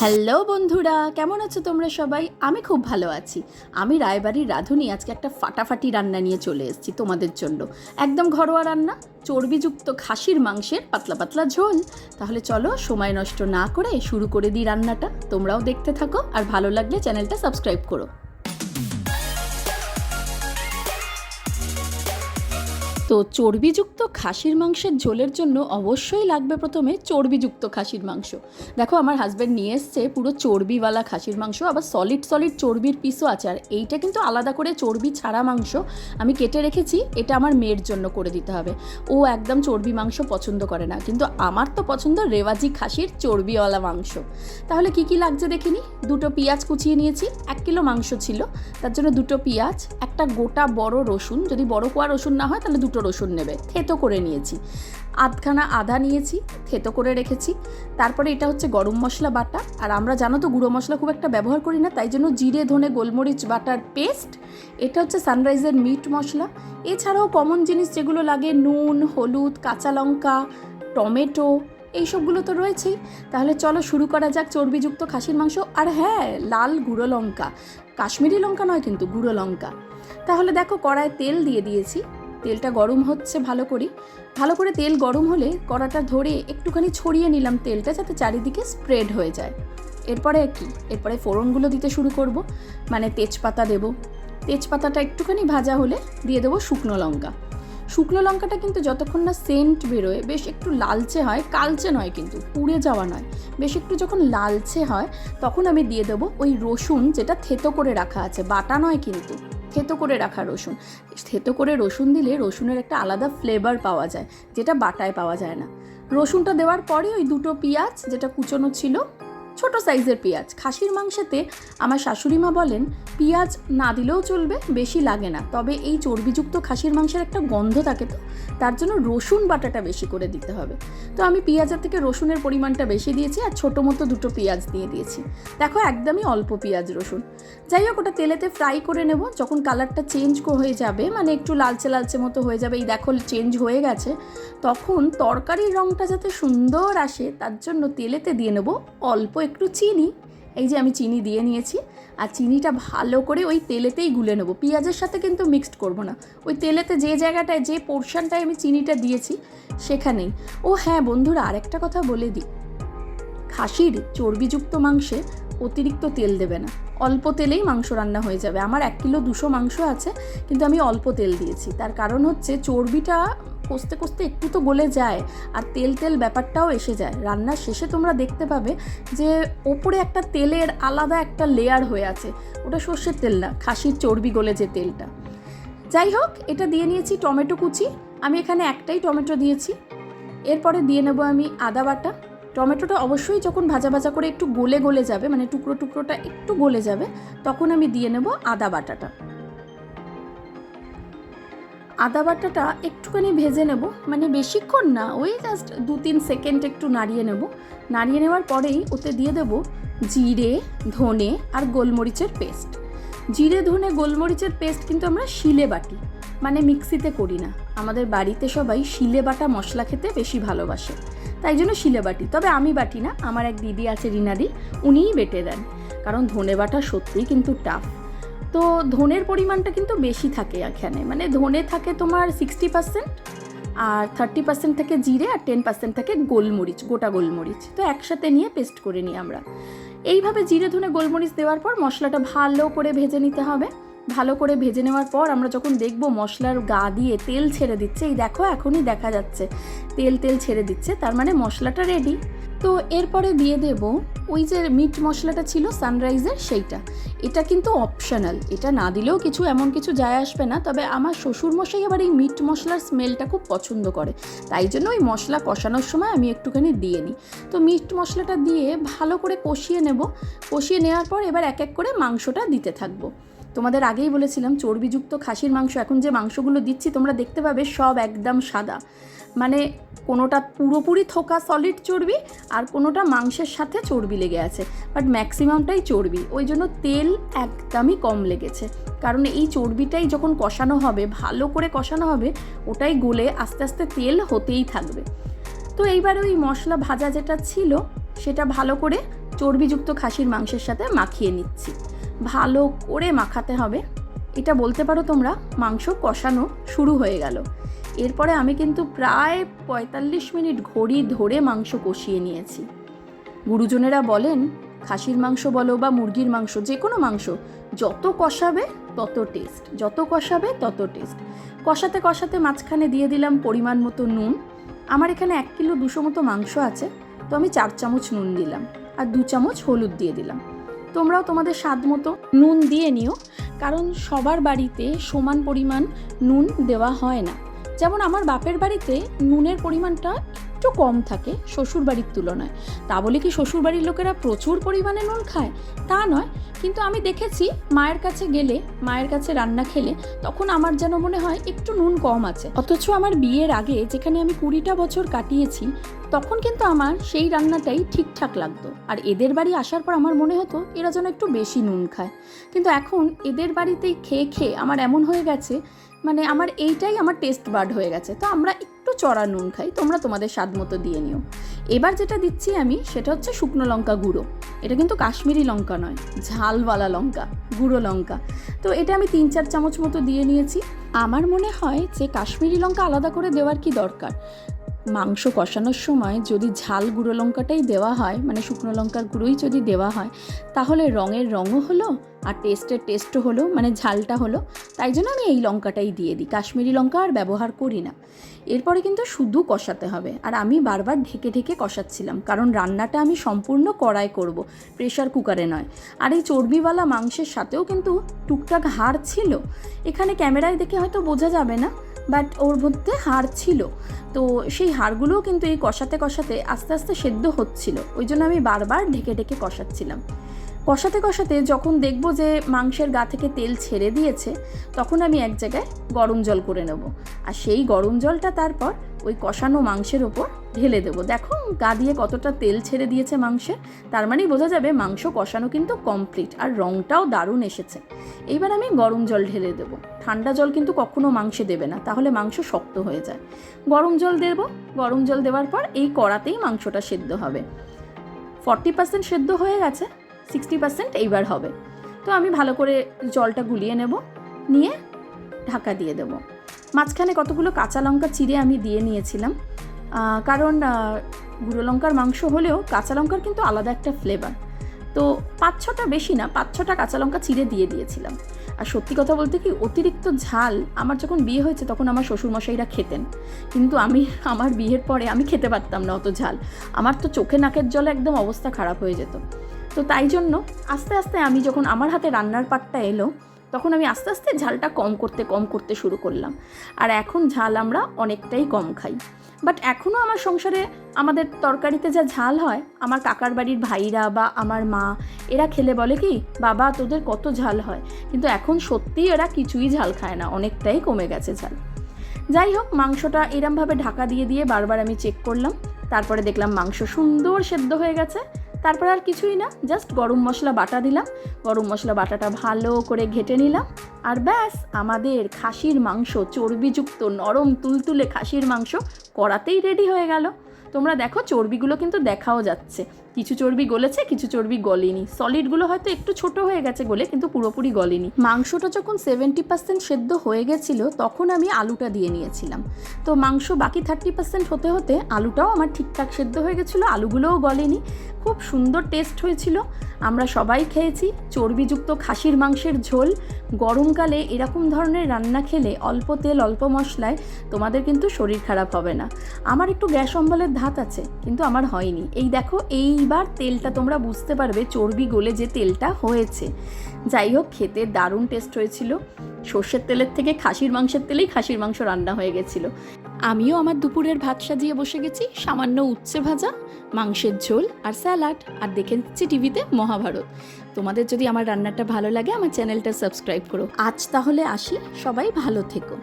Hello বন্ধুরা, কেমন আছো তোমরা সবাই? আমি খুব ভালো আছি। আমি রায়বাড়ির রাঁধুনি, আজকে একটা ফাটাফাটি রান্না নিয়ে চলে এসেছি তোমাদের জন্য। একদম ঘরোয়া রান্না, চর্বিযুক্ত খাসির মাংসের পাতলা পাতলা ঝোল। তাহলে চলো, সময় নষ্ট না করে শুরু করে দিই রান্নাটা। তোমরাও দেখতে থাকো, আর ভালো লাগলে চ্যানেলটা সাবস্ক্রাইব করো। তো চর্বিযুক্ত খাসির মাংসের ঝোলের জন্য অবশ্যই লাগবে প্রথমে চর্বিযুক্ত খাসির মাংস। দেখো, আমার হাজব্যান্ড নিয়ে এসছে পুরো চর্বিওয়ালা খাসির মাংস, আবার সলিড সলিড চর্বির পিসও আছে। আর এইটা কিন্তু আলাদা করে চর্বি ছাড়া মাংস আমি কেটে রেখেছি, এটা আমার মেয়ের জন্য করে দিতে হবে। ও একদম চর্বি মাংস পছন্দ করে না, কিন্তু আমার তো পছন্দ রেওয়াজি খাসির চর্বিওয়ালা মাংস। তাহলে কি কি লাগছে দেখিনি দুটো পেঁয়াজ কুচিয়ে নিয়েছি, এক কিলো মাংস ছিল, তার জন্য দুটো পেঁয়াজ, একটা গোটা বড় রসুন, যদি বড় কোয়া রসুন না হয় তাহলে দুটো রসুন নেবে, থেতো করে নিয়েছি। আধখানা আদা নিয়েছি, থেতো করে রেখেছি। তারপরে এটা হচ্ছে গরম মশলা বাটা। আর আমরা জানো তো গুঁড়ো মশলা খুব একটা ব্যবহার করি না, তাই জন্য জিরে, ধনে, গোলমরিচ, বাটার পেস্ট। এটা হচ্ছে সানরাইজের মিট মশলা। এছাড়াও কমন জিনিস যেগুলো লাগে, নুন, হলুদ, কাঁচা লঙ্কা, টমেটো, এইসবগুলো তো রয়েছেই। তাহলে চলো শুরু করা যাক চর্বিযুক্ত খাসির মাংস। আর হ্যাঁ লাল গুঁড়ো লঙ্কা। কাশ্মীরি লঙ্কা নয় কিন্তু গুঁড়ো লঙ্কা। তাহলে দেখো কড়ায় তেল দিয়ে দিয়েছি। তেলটা গরম হচ্ছে ভালো করে। ভালো করে তেল গরম হলে কড়াটা ধরে একটুখানি ছড়িয়ে নিলাম তেলটা যাতে চারিদিকে স্প্রেড হয়ে যায়। এরপরে কি? এরপরে ফোড়নগুলো দিতে শুরু করব। মানে তেজপাতা দেব। তেজপাতাটা একটুখানি ভাজা হলে দিয়ে দেবো শুকনো লঙ্কা। শুকনো লঙ্কাটা কিন্তু যতক্ষণ না সেন্ট বেরোয়, বেশ একটু লালচে হয়। কালচে নয় কিন্তু, পুড়ে যাওয়া নয়। বেশ একটু যখন লালচে হয়, তখন আমি দিয়ে দেবো ওই রসুন যেটা থেতো করে রাখা আছে। বাটা নয় কিন্তু। থেতো করে রাখা রসুন। থেতো করে রসুন দিলে রসুনের একটা আলাদা ফ্লেভার পাওয়া যায়, যেটা বাটায় পাওয়া যায় না। রসুনটা দেওয়ার পরে ওই দুটো পেঁয়াজ যেটা কুচোনো ছিল ছোট সাইজের পেঁয়াজ। খাসির মাংসেতে আমার শাশুড়ি মা বলেন, পেঁয়াজ না দিলেও চলবে, বেশি লাগে না। তবে এই চর্বিযুক্ত খাসির মাংসের একটা গন্ধ থাকে তো, তার জন্য রসুন বাটাটা বেশি করে দিতে হবে। তো আমি পেঁয়াজের থেকে রসুনের পরিমাণটা বেশি দিয়েছি আর ছোটো মতো দুটো পেঁয়াজ দিয়ে দিয়েছি। দেখো, একদমই অল্প পেঁয়াজ, রসুন। যাই হোক, ওটা তেলেতে ফ্রাই করে নেব। যখন কালারটা চেঞ্জ হয়ে যাবে মানে একটু লালচে লালচে মতো হয়ে যাবে, এই দেখো চেঞ্জ হয়ে গেছে, তখন তরকারির রঙটা যাতে সুন্দর আসে, তার জন্য তেলেতে দিয়ে নেব অল্প একটু চিনি। এই যে আমি চিনি দিয়ে নিয়েছি। আর চিনিটা ভালো করে ওই তেলেতেই গুলে নেব। পেঁয়াজের সাথে কিন্তু মিক্সড করব না। ওই তেলেতে যে জায়গাটায়, যে পোর্শনটায় আমি চিনিটা দিয়েছি, সেখানেই। ও হ্যাঁ বন্ধুরা, আরেকটা কথা বলে দিই। খাসির চর্বিযুক্ত মাংসে অতিরিক্ত তেল দেবে না। অল্প তেলেই মাংস রান্না হয়ে যাবে। আমার এক কিলো দুশো মাংস আছে, কিন্তু আমি অল্প তেল দিয়েছি। তার কারণ হচ্ছে চর্বিটা কষতে কষতে একটু তো গলে যায় আর তেল তেল ব্যাপারটাও এসে যায়। রান্নার শেষে তোমরা দেখতে পাবে যে ওপরে একটা তেলের আলাদা একটা লেয়ার হয়ে আছে। ওটা সর্ষের তেল না, খাসির চর্বি গলে যে তেলটা। যাই হোক, এটা দিয়ে নিয়েছি টমেটো কুচি। আমি এখানে একটাই টমেটো দিয়েছি। এরপরে দিয়ে নেব আমি আদা বাটা। টমেটোটা অবশ্যই যখন ভাজা ভাজা করে একটু গলে গলে যাবে মানে টুকরো টুকরোটা একটু গলে যাবে, তখন আমি দিয়ে নেব আদা বাটাটা। আদা বাটাটা একটুখানি ভেজে নেব। মানে বেশিক্ষণ না, ওই জাস্ট দু তিন সেকেন্ড একটু নাড়িয়ে নেব। নাড়িয়ে নেওয়ার পরেই ওতে দিয়ে দেব জিরে, ধনে আর গোলমরিচের পেস্ট জিরে, ধনে, গোলমরিচের পেস্ট কিন্তু আমরা শিলে বাটি মানে মিক্সিতে করি না। আমাদের বাড়িতে সবাই শিলে বাটা মশলা খেতে বেশি ভালোবাসে, তাই জন্য শিলে বাটি। তবে আমি বাটি না, আমার এক দিদি আছে রিনাদি, উনিই বেটে দেন। কারণ ধনে বাটা সত্যিই কিন্তু টাফ তো ধনের পরিমাণটা কিন্তু বেশি থাকে এখানে। মানে ধনে থাকে তোমার সিক্সটি পার্সেন্ট আর থার্টি পার্সেন্ট থেকে জিরে আর টেন পার্সেন্ট থাকে গোলমরিচ, গোটা গোলমরিচ। তো একসাথে নিয়ে পেস্ট করে নিই আমরা। এইভাবে জিরে, ধনে, গোলমরিচ দেওয়ার পর মশলাটা ভালো করে ভেজে নিতে হবে। ভালো করে ভেজে নেওয়ার পর আমরা যখন দেখব মশলার গা দিয়ে তেল ছেড়ে দিচ্ছে, এই দেখো এখনই দেখা যাচ্ছে। তেল তেল ছেড়ে দিচ্ছে, তার মানে মশলাটা রেডি তো এরপরে দিয়ে দেব ওই যে মিট মশলাটা ছিল সানরাইজের সেইটা। এটা কিন্তু অপশনাল এটা না দিলেও কিছু এমন কিছু যায় আসবে না, তবে আমার শ্বশুরমশাই আবার এই মিট মশলার স্মেলটা খুব পছন্দ করে। তাই জন্য ওই মশলা কষানোর সময় আমি একটুখানি দিয়ে নিই। তো মিট মশলাটা দিয়ে ভালো করে কষিয়ে নেব। কষিয়ে নেওয়ার পর এবার এক এক করে মাংসটা দিতে থাকব। তোমাদের আগেই বলেছিলাম, চর্বিযুক্ত খাসির মাংস, এখন যে মাংসগুলো দিচ্ছি, তোমরা দেখতে পাবে সব একদম সাদা। মানে কোনোটা পুরোপুরি থোকা সলিড চর্বি, আর কোনোটা মাংসের সাথে চর্বি লেগে আছে। বাট ম্যাক্সিমামটাই চর্বি। ওই জন্য তেল একদমই কম লেগেছে। কারণ এই চর্বিটাই যখন কষানো হবে, ভালো করে কষানো হবে, ওটাই গলে আস্তে আস্তে তেল হতেই থাকবে। তো এইবার ওই মশলা ভাজা যেটা ছিল, সেটা ভালো করে চর্বিযুক্ত খাসির মাংসের সাথে মাখিয়ে নিচ্ছি। ভালো করে মাখাতে হবে। এটা বলতে পারো তোমরা, মাংস কষানো শুরু হয়ে গেল। এরপরে আমি কিন্তু প্রায় পঁয়তাল্লিশ মিনিট ঘড়ি ধরে মাংস কষিয়ে নিয়েছি। গুরুজনেরা বলেন, খাসির মাংস বলো বা মুরগির মাংস, যে কোনো মাংস, যত কষাবে তত টেস্ট যত কষাবে তত টেস্ট কষাতে কষাতে মাঝখানে দিয়ে দিলাম পরিমাণ মতো নুন। আমার এখানে এক কিলো দুশো মতো মাংস আছে, তো আমি চার চামচ নুন দিলাম, আর দু চামচ হলুদ দিয়ে দিলাম। তোমরাও তোমাদের স্বাদ মতো নুন দিয়ে নিও, কারণ সবার বাড়িতে সমান পরিমাণ নুন দেওয়া হয় না। যেমন আমার বাপের বাড়িতে নুনের পরিমাণটা একটু কম থাকে শ্বশুর বাড়ির তুলনায়। তা বলে কি শ্বশুর বাড়ির লোকেরা প্রচুর পরিমাণে নুন খায়? তা নয়, কিন্তু আমি দেখেছি মায়ের কাছে গেলে, মায়ের কাছে রান্না খেলে তখন আমার যেন মনে হয় একটু নুন কম আছে। অথচ আমার বিয়ের আগে যেখানে আমি কুড়িটা বছর কাটিয়েছি, তখন কিন্তু আমার সেই রান্নাটাই ঠিকঠাক লাগতো। আর এদের বাড়ি আসার পর আমার মনে হতো এরা যেন একটু বেশি নুন খায়। কিন্তু এখন এদের বাড়িতেই খেয়ে খেয়ে আমার এমন হয়ে গেছে মানে আমার এইটাই আমার টেস্ট বার্ড হয়ে গেছে। তো আমরা একটু চড়া নুন খাই, তোমরা তোমাদের স্বাদ মতো দিয়ে নিও। এবার যেটা দিচ্ছি আমি, সেটা হচ্ছে শুকনো লঙ্কা গুঁড়ো। এটা কিন্তু কাশ্মীরি লঙ্কা নয়, ঝালওয়ালা লঙ্কা, গুঁড়ো লঙ্কা। তো এটা আমি তিন চার চামচ মতো দিয়ে নিয়েছি। আমার মনে হয় যে কাশ্মীরি লঙ্কা আলাদা করে দেওয়ার কি দরকার? মাংস কষানোর সময় যদি ঝাল গুঁড়ো লঙ্কাটাই দেওয়া হয় মানে শুকনো লঙ্কার গুঁড়োই যদি দেওয়া হয়, তাহলে রঙের রঙও হলো আর টেস্টের টেস্টও হলো মানে ঝালটা হলো, তাই জন্য আমি এই লঙ্কাটাই দিয়ে দিই। কাশ্মীরি লঙ্কা আর ব্যবহার করি না। এরপরে কিন্তু শুধু কষাতে হবে। আর আমি বারবার ঢেকে ঢেকে কষাচ্ছিলাম, কারণ রান্নাটা আমি সম্পূর্ণ কড়াই করব প্রেশার কুকারে নয়। আর এই চর্বিওয়ালা মাংসের সাথেও কিন্তু টুকটাক হাড় ছিল। এখানে ক্যামেরায় দেখে হয়তো বোঝা যাবে না বাট ওর মধ্যে হাড় ছিল। তো সেই হাড়গুলোও কিন্তু এই কষাতে কষাতে আস্তে আস্তে সেদ্ধ হচ্ছিল। ওই জন্য আমি বারবার ঢেকে ঢেকে কষাচ্ছিলাম। কষাতে কষাতে যখন দেখব যে মাংসের গা থেকে তেল ছেড়ে দিয়েছে, তখন আমি এক জায়গায় গরম জল করে নেব। আর সেই গরম জলটা তারপর ওই কষানো মাংসের ওপর ঢেলে দেবো। দেখো, গা দিয়ে কতটা তেল ছেড়ে দিয়েছে মাংসে, তার মানেই বোঝা যাবে মাংস কষানো কিন্তু কমপ্লিট আর রঙটাও দারুণ এসেছে। এইবার আমি গরম জল ঢেলে দেবো। ঠান্ডা জল কিন্তু কখনো মাংসে দেবে না, তাহলে মাংস শক্ত হয়ে যায়। গরম জল দেবো। গরম জল দেওয়ার পর এই কড়াতেই মাংসটা সেদ্ধ হবে। ফর্টি পার্সেন্ট সেদ্ধ হয়ে গেছে। সিক্সটি পার্সেন্ট এইবার হবে। তো আমি ভালো করে জলটা গুলিয়ে নেব, নিয়ে ঢাকা দিয়ে দেবো। মাঝখানে কতগুলো কাঁচা লঙ্কা চিড়ে আমি দিয়ে নিয়েছিলাম। কারণ গুঁড়ো লঙ্কার মাংস হলেও কাঁচা লঙ্কার কিন্তু আলাদা একটা ফ্লেভার তো পাঁচ ছটা বেশি না, পাঁচ ছটা কাঁচা লঙ্কা চিড়ে দিয়ে দিয়েছিলাম। আর সত্যি কথা বলতে কি, অতিরিক্ত ঝাল, আমার যখন বিয়ে হয়েছে তখন আমার শ্বশুরমশাইরা খেতেন। কিন্তু আমি, আমার বিয়ের পরে আমি খেতে পারতাম না অত ঝাল। আমার তো চোখে নাকের জলে একদম অবস্থা খারাপ হয়ে যেত। তো তাই জন্য আস্তে আস্তে আমি যখন আমার হাতে রান্নার পাটটা এলো, তখন আমি আস্তে আস্তে ঝালটা কম করতে কম করতে শুরু করলাম। আর এখন ঝাল আমরা অনেকটাই কম খাই। বাট এখনও আমার সংসারে আমাদের তরকারিতে যা ঝাল হয়, আমার কাকার বাড়ির ভাইরা বা আমার মা, এরা খেলে বলে কি, বাবা, তোদের কত ঝাল হয়। কিন্তু এখন সত্যিই এরা কিছুই ঝাল খায় না, অনেকটাই কমে গেছে ঝাল। যাই হোক, মাংসটা এরমভাবে ঢাকা দিয়ে দিয়ে বারবার আমি চেক করলাম। তারপরে দেখলাম মাংস সুন্দর সেদ্ধ হয়ে গেছে। তারপরে আর কিছুই না জাস্ট গরম মশলা বাটা দিলাম। গরম মশলা বাটাটা ভালো করে ঘেটে নিলাম। আর ব্যাস, আমাদের খাসির মাংস, চর্বিযুক্ত নরম তুলতুলে খাসির মাংস করাতেই রেডি হয়ে গেল। তোমরা দেখো চর্বিগুলো কিন্তু দেখাও যাচ্ছে। কিছু চর্বি গলেছে, কিছু চর্বি গলেনি। সলিডগুলো হয়তো একটু ছোট হয়ে গেছে গলে কিন্তু পুরোপুরি গলেনি। মাংসটা যখন সেভেন্টি পার্সেন্ট সেদ্ধ হয়ে গেছিল, তখন আমি আলুটা দিয়ে নিয়েছিলাম। তো মাংস বাকি থার্টি পার্সেন্ট হতে হতে আলুটাও আমার ঠিকঠাক সেদ্ধ হয়ে গেছিল, আলুগুলোও গলেনি। খুব সুন্দর টেস্ট হয়েছিল। আমরা সবাই খেয়েছি। চর্বিযুক্ত খাসির মাংসের ঝোল। গরমকালে এরকম ধরনের রান্না খেলে অল্প তেল, অল্প মশলায় তোমাদের কিন্তু শরীর খারাপ হবে না। আমার একটু গ্যাস অম্বলের ধাত আছে, কিন্তু আমার হয়নি। এই দেখো, এইবার তেলটা তোমরা বুঝতে পারবে চর্বি গলে যে তেলটা হয়েছে। যাই হোক, খেতে দারুণ টেস্ট হয়েছিল। সর্ষের তেলের থেকে খাসির মাংসের তেলেই খাসির মাংস রান্না হয়ে গেছিল। আমিও আমার দুপুরের ভাত সাজিয়ে বসে গেছি, সামান্য উচ্ছে ভাজা, মাংসের ঝোল আর স্যালাড। আর দেখে নিচ্ছি টিভিতে মহাভারত। তোমাদের যদি আমার রান্নাটা ভালো লাগে, আমার চ্যানেলটা সাবস্ক্রাইব করো। আজ তাহলে আসি, সবাই ভালো থেকো।